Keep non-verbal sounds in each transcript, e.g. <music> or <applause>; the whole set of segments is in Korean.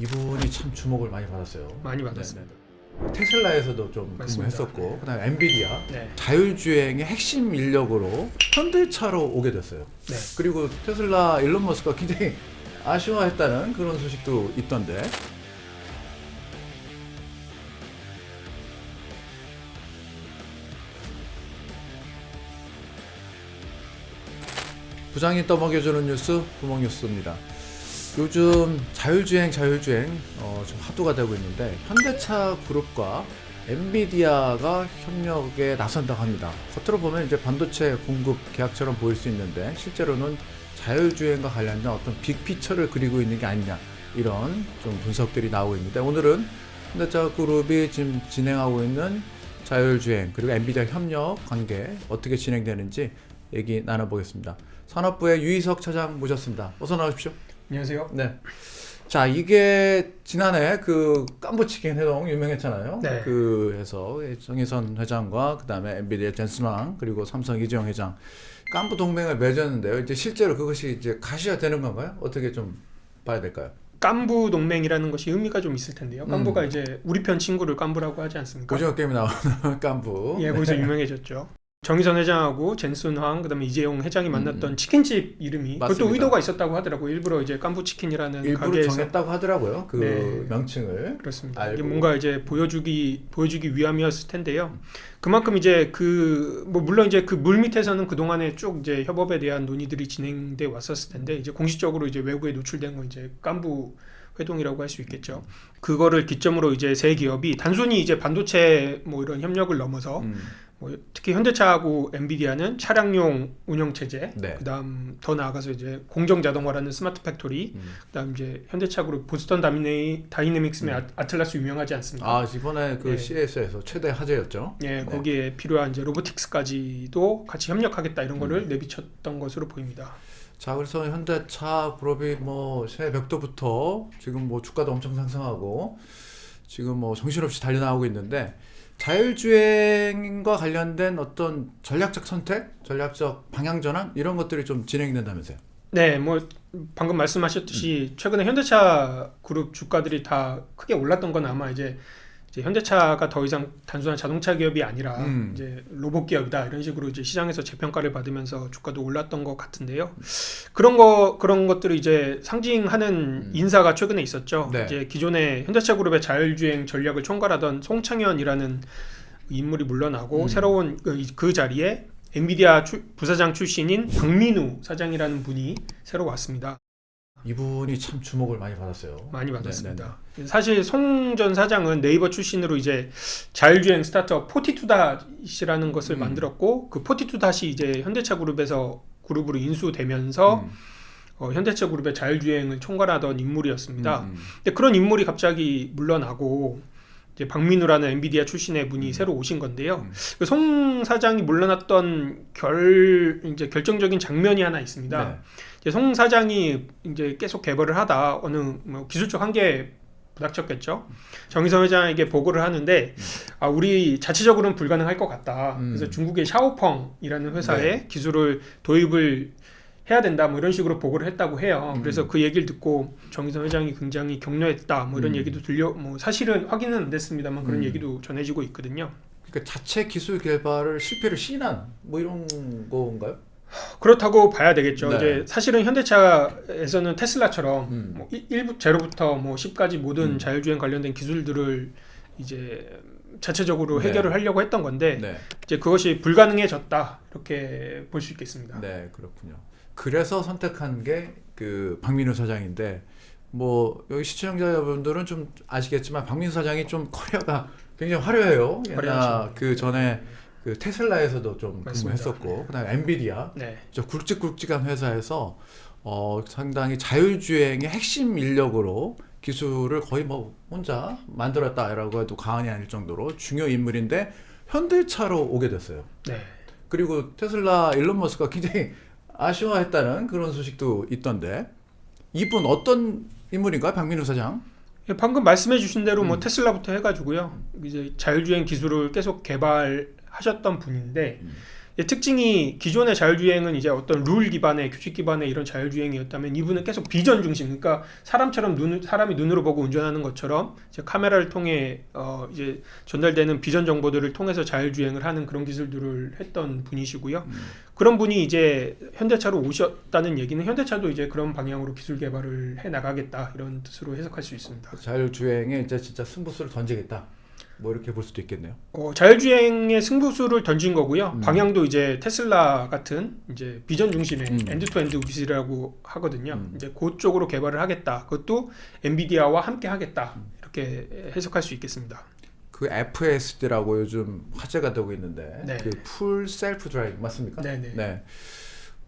이분이 참 주목을 많이 받았어요. 많이 받았습니다. 네네. 테슬라에서도 좀 맞습니다. 근무했었고, 그다음에 엔비디아 네. 자율주행의 핵심 인력으로 현대차로 오게 됐어요. 네. 그리고 테슬라 일론 머스크가 굉장히 아쉬워했다는 그런 소식도 있던데. 부장이 떠먹여주는 뉴스 구멍뉴스입니다. 요즘 자율주행 자율주행 어, 좀 화두가 되고 있는데 현대차 그룹과 엔비디아가 협력에 나선다고 합니다. 겉으로 보면 이제 반도체 공급 계약처럼 보일 수 있는데 실제로는 자율주행과 관련된 어떤 빅피처를 그리고 있는 게 아니냐 이런 좀 분석들이 나오고 있는데 오늘은 현대차 그룹이 지금 진행하고 있는 자율주행 그리고 엔비디아 협력 관계 어떻게 진행되는지 얘기 나눠보겠습니다. 산업부의 유희석 차장 모셨습니다. 어서 나오십시오. 안녕하세요. 네. 자 이게 지난해 그 깜부치킨 회동 유명했잖아요. 네. 그 해서 정의선 회장과 그다음에 엔비디아 젠스망 그리고 삼성 이재용 회장 깜부 동맹을 맺었는데요. 이제 실제로 그것이 이제 가시화 되는 건가요? 어떻게 좀 봐야 될까요? 깐부 동맹이라는 것이 의미가 좀 있을 텐데요. 깐부가 음. 이제 우리 편 친구를 깐부라고 하지 않습니까? 오징어 게임에 나오는 <laughs> 깜부. 예, 거기서 유명해졌죠. 정의선 회장하고 젠슨 황 그다음에 이재용 회장이 만났던 음. 치킨집 이름이 그것도 맞습니다. 의도가 있었다고 하더라고. 요 일부러 이제 깐부 치킨이라는 일부러 가게에서 정했다고 하더라고요. 그 네. 명칭을. 그렇습니다. 알고. 이게 뭔가 이제 보여주기 보여주기 위함이었을 텐데요. 그만큼 이제 그 뭐 물론 이제 그 물 밑에서는 그 동안에 쭉 이제 협업에 대한 논의들이 진행돼 왔었을 텐데 이제 공식적으로 이제 외부에 노출된 건 이제 깐부 회동이라고 할 수 있겠죠. 그거를 기점으로 이제 세 기업이 단순히 이제 반도체 뭐 이런 협력을 넘어서 음. 뭐 특히 현대차하고 엔비디아는 차량용 운영 체제, 네. 그다음 더 나아가서 이제 공정 자동화라는 스마트 팩토리, 음. 그다음 이제 현대차 그룹 보스턴 다미네 다이내믹스의 음. 아, 아틀라스 유명하지 않습니까? 아 이번에 그 예. CS에서 최대 화제였죠. 예, 네. 거기에 필요한 이제 로보틱스까지도 같이 협력하겠다 이런 거를 음. 내비쳤던 것으로 보입니다. 자 그래서 현대차 그룹이 뭐 새해 벽도부터 지금 뭐 주가도 엄청 상승하고 지금 뭐 정신없이 달려나오고 있는데 자율주행과 관련된 어떤 전략적 선택, 전략적 방향 전환 이런 것들이 좀 진행된다면서요? 네, 뭐 방금 음. 말씀하셨듯이 최근에 현대차 그룹 주가들이 다 크게 올랐던 건 아마 이제, 이제 현대차가 더 이상 단순한 자동차 기업이 아니라 음. 이제 로봇 기업이다 이런 식으로 이제 시장에서 재평가를 받으면서 주가도 올랐던 것 같은데요. 그런 거 그런 것들을 이제 상징하는 음. 인사가 최근에 있었죠. 네. 이제 기존에 현대차 그룹의 자율주행 전략을 총괄하던 송창현이라는 인물이 물러나고 음. 새로운 그, 그 자리에 엔비디아 출- 부사장 출신인 박민우 사장이라는 분이 새로 왔습니다. 이분이 참 주목을 많이 받았어요. 많이 네, 받았습니다. 사실 송 전 사장은 네이버 출신으로 이제 자율주행 스타트업 포티투닷이라는 것을 음. 만들었고 그 포티투닷이 이제 현대차 그룹에서 그룹으로 인수되면서 음, 어, 현대차 그룹의 자율주행을 총괄하던 인물이었습니다. 음, 근데 그런 인물이 갑자기 물러나고 이제 박민우라는 엔비디아 출신의 분이 음. 새로 오신 건데요. 음. 그송 사장이 물러났던 결 이제 결정적인 장면이 하나 있습니다. 네. 이제 송 사장이 이제 계속 개발을 하다 어느 뭐 기술적 한계에 부닥쳤겠죠. 정의선 회장에게 보고를 하는데 아 우리 자체적으로는 불가능할 것 같다. 음. 그래서 중국의 샤오펑이라는 회사에 기술을 도입을 해야 된다 뭐 이런 식으로 보고를 했다고 해요. 음. 그래서 그 얘기를 듣고 정의선 회장이 굉장히 격려했다. 뭐 이런 음. 얘기도 들려 뭐 사실은 확인은 안 됐습니다만 그런 음. 얘기도 전해지고 있거든요. 그러니까 자체 기술 개발을 실패를 시인한 뭐 이런 건가요? 그렇다고 봐야 되겠죠. 네. 이제 사실은 현대차에서는 테슬라처럼 음. 뭐 1부 제로부터 뭐 10까지 모든 음. 자율주행 관련된 기술들을 이제 자체적으로 네. 해결을 하려고 했던 건데 네. 이제 그것이 불가능해졌다 이렇게 볼 수 있겠습니다. 네, 그렇군요. 그래서 선택한 게 그 박민우 사장인데 뭐 여기 시청자 여러분들은 좀 아시겠지만 박민우 사장이 좀 커리어가 굉장히 화려해요. 옛날. 그 전에 그 테슬라에서도 좀 맞습니다. 근무했었고 그다음에 엔비디아 네. 저 굵직굵직한 회사에서 어 상당히 자율주행의 핵심 인력으로 기술을 거의 뭐 혼자 만들었다라고 해도 과언이 아닐 정도로 중요 인물인데 현대차로 오게 됐어요. 네. 그리고 테슬라 일론 머스크가 굉장히 아쉬워했다는 그런 소식도 있던데 이분 어떤 인물인가요, 박민우 사장? 예, 방금 말씀해 주신 대로 뭐 음. 테슬라부터 해가지고요. 이제 자율주행 기술을 계속 개발하셨던 분인데 음. 예, 특징이 기존의 자율주행은 이제 어떤 룰 기반의 규칙 기반의 이런 자율주행이었다면 이분은 계속 비전 중심, 그러니까 사람처럼 눈 사람이 눈으로 보고 운전하는 것처럼 이제 카메라를 통해 어 이제 전달되는 비전 정보들을 통해서 자율주행을 하는 그런 기술들을 했던 분이시고요. 그런 분이 이제 현대차로 오셨다는 얘기는 현대차도 이제 그런 방향으로 기술 개발을 해 나가겠다 이런 뜻으로 해석할 수 있습니다. 자율주행에 이제 진짜 승부수를 던지겠다. 뭐 이렇게 볼 수도 있겠네요. 어, 자율주행의 승부수를 던진 거고요. 음. 방향도 이제 테슬라 같은 이제 비전 중심의 음. 엔드 투 엔드 기술이라고 하거든요. 음. 이제 그쪽으로 개발을 하겠다. 그것도 엔비디아와 함께 하겠다. 이렇게 해석할 수 있겠습니다. 그 FSD라고 요즘 화제가 되고 있는데 네. 그풀 셀프 드라이브 맞습니까? 네네. 네.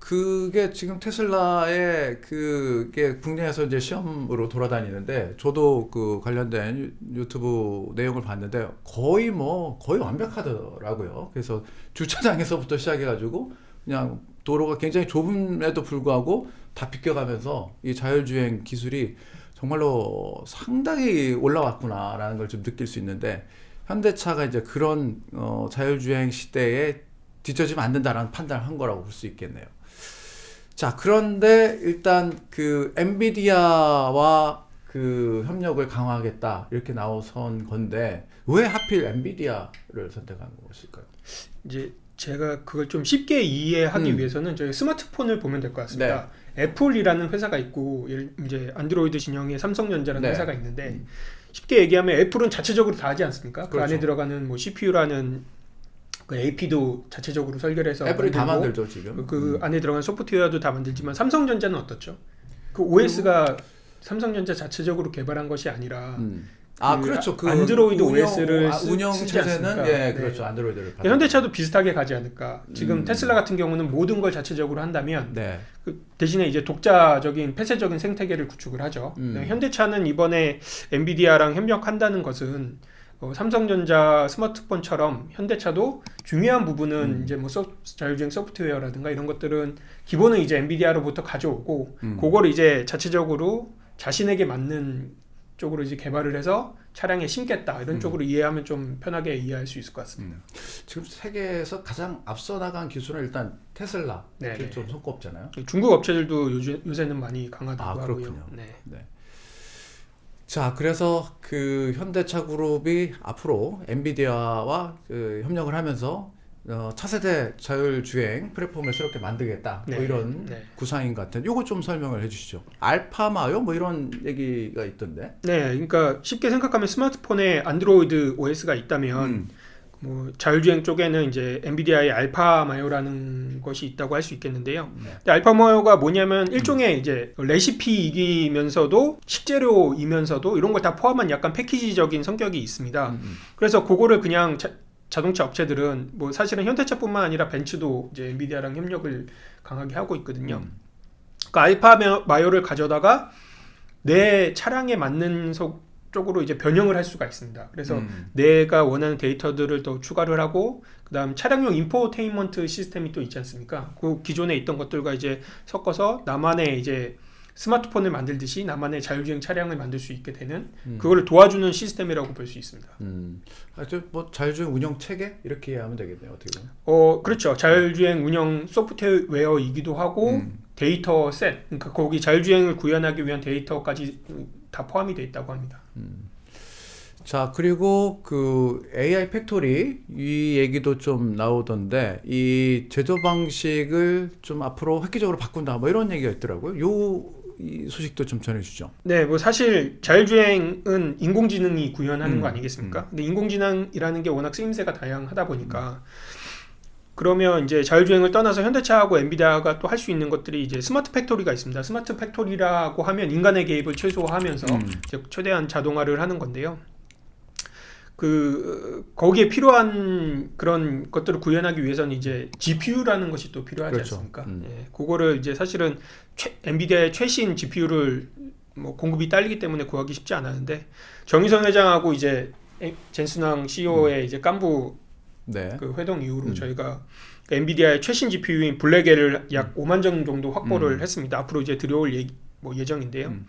그게 지금 테슬라의 그게 국내에서 이제 시험으로 돌아다니는데 저도 그 관련된 유- 유튜브 내용을 봤는데 거의 뭐 거의 완벽하더라고요. 그래서 주차장에서부터 시작해가지고 그냥 도로가 굉장히 좁음에도 불구하고 다 비껴가면서 이 자율주행 기술이 정말로 상당히 올라왔구나라는 걸 좀 느낄 수 있는데 현대차가 이제 그런 어, 자율주행 시대에 뒤처지면 안 된다라는 판단을 한 거라고 볼 수 있겠네요. 자, 그런데 일단 그 엔비디아와 그 협력을 강화하겠다 이렇게 나선 건데 왜 하필 엔비디아를 선택한 것일까요? 이제 제가 그걸 좀 쉽게 이해하기 음. 위해서는 저희 스마트폰을 보면 될 것 같습니다. 애플이라는 회사가 있고 이제 안드로이드 진영의 삼성전자라는 네. 회사가 있는데 음. 쉽게 얘기하면 애플은 자체적으로 다 하지 않습니까? 그 그렇죠. 안에 들어가는 뭐 CPU라는 그 AP도 자체적으로 설계를 해서 애플이 다 만들죠 지금. 그, 그 음. 안에 들어간 소프트웨어도 다 만들지만 삼성전자는 어떻죠? 그 OS가 삼성전자 자체적으로 개발한 것이 아니라 음. 아 그 그렇죠. 그 안드로이드 운영, OS 를 아, 쓰- 운영 체제는? 예 네. 그렇죠 안드로이드를. 그러니까 현대차도 비슷하게 가지 않을까. 지금 음. 테슬라 같은 경우는 모든 걸 자체적으로 한다면 네. 그 대신에 이제 독자적인 폐쇄적인 생태계를 구축을 하죠. 음. 네, 현대차는 이번에 엔비디아랑 협력한다는 것은 어, 삼성전자 스마트폰처럼 현대차도 중요한 부분은 음. 이제 뭐 소, 자율주행 소프트웨어라든가 이런 것들은 기본은 이제 엔비디아로부터 가져오고 음. 그거를 이제 자체적으로 자신에게 맞는 쪽으로 이제 개발을 해서 차량에 심겠다 이런 음. 쪽으로 이해하면 좀 편하게 이해할 수 있을 것 같습니다. 지금 세계에서 가장 앞서 나간 기술은 일단 테슬라. 네, 네. 좀 손꼽잖아요. 중국 업체들도 요즘, 요새는 많이 강하다고 아, 하고요. 그렇군요. 네. 자, 그래서 그 현대차 그룹이 앞으로 엔비디아와 그 협력을 하면서 어, 차세대 자율주행 플랫폼을 새롭게 만들겠다. 네, 뭐 이런 네. 구상인 것 같은데, 요거 좀 설명을 해주시죠. 알파마요? 뭐 이런 얘기가 있던데. 네, 그러니까 쉽게 생각하면 스마트폰에 안드로이드 OS가 있다면 음. 뭐 자율주행 쪽에는 이제 엔비디아의 알파 마요라는 것이 있다고 할 수 있겠는데요. 네. 근데 알파 마요가 뭐냐면 일종의 이제 레시피이면서도 식재료이면서도 이런 걸 다 포함한 약간 패키지적인 성격이 있습니다. 음, 그래서 그거를 그냥 자, 자동차 업체들은 뭐 사실은 현대차뿐만 아니라 벤츠도 이제 엔비디아랑 협력을 강하게 하고 있거든요. 음. 그 알파 마요를 가져다가 내 차량에 맞는 소, 쪽으로 이제 변형을 할 수가 있습니다. 그래서 음. 내가 원하는 데이터들을 더 추가를 하고 그다음 차량용 인포테인먼트 시스템이 또 있지 않습니까? 그 기존에 있던 것들과 이제 섞어서 나만의 이제 스마트폰을 만들듯이 나만의 자율주행 차량을 만들 수 있게 되는 음. 그거를 도와주는 시스템이라고 볼 수 있습니다. 음. 하여튼 뭐 자율주행 운영 체계 이렇게 이해하면 되겠네요. 어떻게 보면. 어 그렇죠. 자율주행 운영 소프트웨어이기도 하고 음. 데이터 셋, 그러니까 거기 자율주행을 구현하기 위한 데이터까지 다 포함이 돼 있다고 합니다. 자 그리고 그 AI 팩토리 이 얘기도 좀 나오던데 이 제조 방식을 좀 앞으로 획기적으로 바꾼다 뭐 이런 얘기가 있더라고요. 요이 소식도 좀 전해주죠. 네, 뭐 사실 자율주행은 인공지능이 구현하는 음, 거 아니겠습니까? 근데 인공지능이라는 게 워낙 쓰임새가 다양하다 보니까 그러면 이제 자율주행을 떠나서 현대차하고 엔비디아가 또 할 수 있는 것들이 이제 스마트 팩토리가 있습니다. 스마트 팩토리라고 하면 인간의 개입을 최소화하면서 음. 최대한 자동화를 하는 건데요. 그 거기에 필요한 그런 것들을 구현하기 위해서는 이제 GPU라는 것이 또 필요하지 그렇죠. 않습니까? 음. 예, 그거를 이제 사실은 최, 엔비디아의 최신 GPU를 뭐 공급이 딸리기 때문에 구하기 쉽지 않았는데 정의선 회장하고 이제 에- 젠순왕 CEO의 이제 깐부 네. 그 회동 이후로 음. 저희가 그 엔비디아의 최신 GPU인 블랙엘을 약 5만 정 정도 확보를 음. 했습니다. 앞으로 이제 들여올 예, 뭐 예정인데요. 음.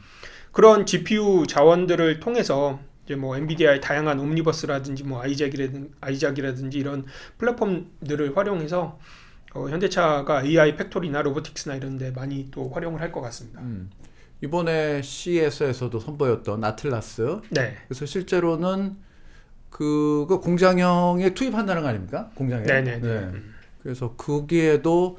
그런 GPU 자원들을 통해서 이제 뭐 엔비디아의 다양한 옴니버스라든지 뭐 아이작이라든지, 아이작이라든지 이런 플랫폼들을 활용해서 어, 현대차가 AI 팩토리나 로보틱스나 이런 데 많이 또 활용을 할 것 같습니다. 음. 이번에 CES에서도 선보였던 아틀라스. 네. 그래서 실제로는 그거 공장형에 투입한다는 거 아닙니까? 공장에. 네네네. 네. 그래서 거기에도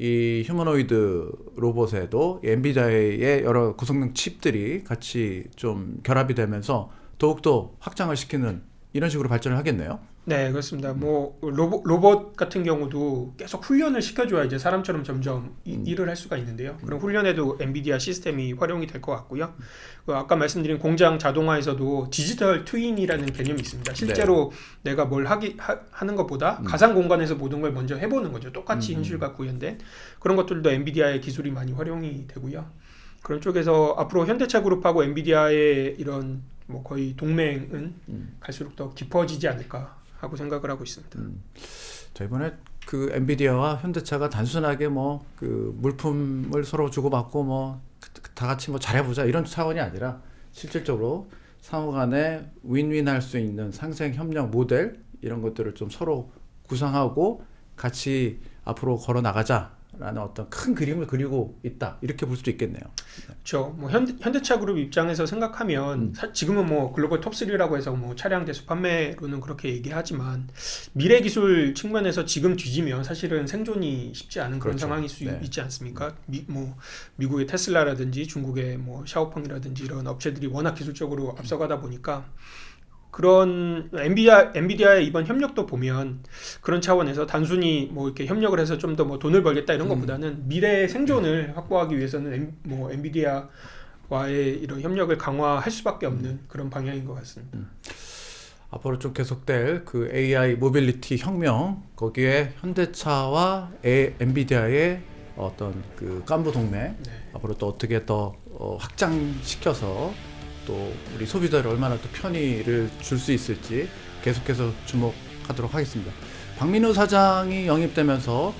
이 휴머노이드 로봇에도 이 엔비디아의 여러 구성능 칩들이 같이 좀 결합이 되면서 더욱더 확장을 시키는 이런 식으로 발전을 하겠네요. 네, 그렇습니다. 뭐 로봇, 로봇 같은 경우도 계속 훈련을 시켜줘야 이제 사람처럼 점점 이- 음. 일을 할 수가 있는데요. 그런 훈련에도 엔비디아 시스템이 활용이 될 것 같고요. 그 아까 말씀드린 공장 자동화에서도 디지털 트윈이라는 개념이 있습니다. 실제로 내가 뭘 하기 하, 는 것보다 음. 가상 공간에서 모든 걸 먼저 해보는 거죠. 똑같이 음. 현실과 구현된 그런 것들도 엔비디아의 기술이 많이 활용이 되고요. 그런 쪽에서 앞으로 현대차 그룹하고 엔비디아의 이런 뭐 거의 동맹은 음. 갈수록 더 깊어지지 않을까 하고 생각을 하고 있습니다. 자 이번에 그 엔비디아와 현대차가 단순하게 뭐 그 물품을 서로 주고받고 뭐 다 같이 뭐 잘해보자 이런 차원이 아니라 실질적으로 상호간에 윈윈할 수 있는 상생 협력 모델 이런 것들을 좀 서로 구상하고 같이 앞으로 걸어 나가자 라는 어떤 큰 그림을 그리고 있다 이렇게 볼 수도 있겠네요. 그렇죠. 뭐 현대, 현대 차 그룹 입장에서 생각하면 음. 사- 지금은 뭐 글로벌 톱3라고 해서 뭐 차량 대수 판매로는 그렇게 얘기하지만 미래 기술 측면에서 지금 뒤지면 사실은 생존이 쉽지 않은 그런 그렇죠. 상황일 수 네. 있지 않습니까? 미, 뭐 미국의 테슬라라든지 중국의 뭐 샤오펑이라든지 이런 업체들이 워낙 기술적으로 앞서가다 보니까 그런 엔비디아 엔비디아의 이번 협력도 보면 그런 차원에서 단순히 뭐 이렇게 협력을 해서 좀 더 뭐 돈을 벌겠다 이런 음. 것보다는 미래의 생존을 확보하기 위해서는 엔, 뭐 엔비디아와의 이런 협력을 강화할 수밖에 없는 그런 방향인 것 같습니다. 앞으로 좀 계속될 그 AI 모빌리티 혁명 거기에 현대차와 에, 엔비디아의 어떤 그 깐부 동맹 네. 앞으로 또 어떻게 더 어, 확장시켜서 또 우리 소비자를 얼마나 또 편의를 줄 수 있을지 계속해서 주목하도록 하겠습니다. 박민우 사장이 영입되면서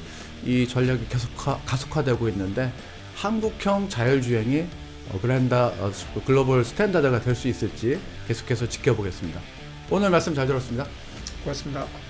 이 전략이 계속화, 가속화되고 있는데 한국형 자율주행이 어, 그랜다 어, 글로벌 스탠다드가 될 수 있을지 계속해서 지켜보겠습니다. 오늘 말씀 잘 들었습니다. 고맙습니다.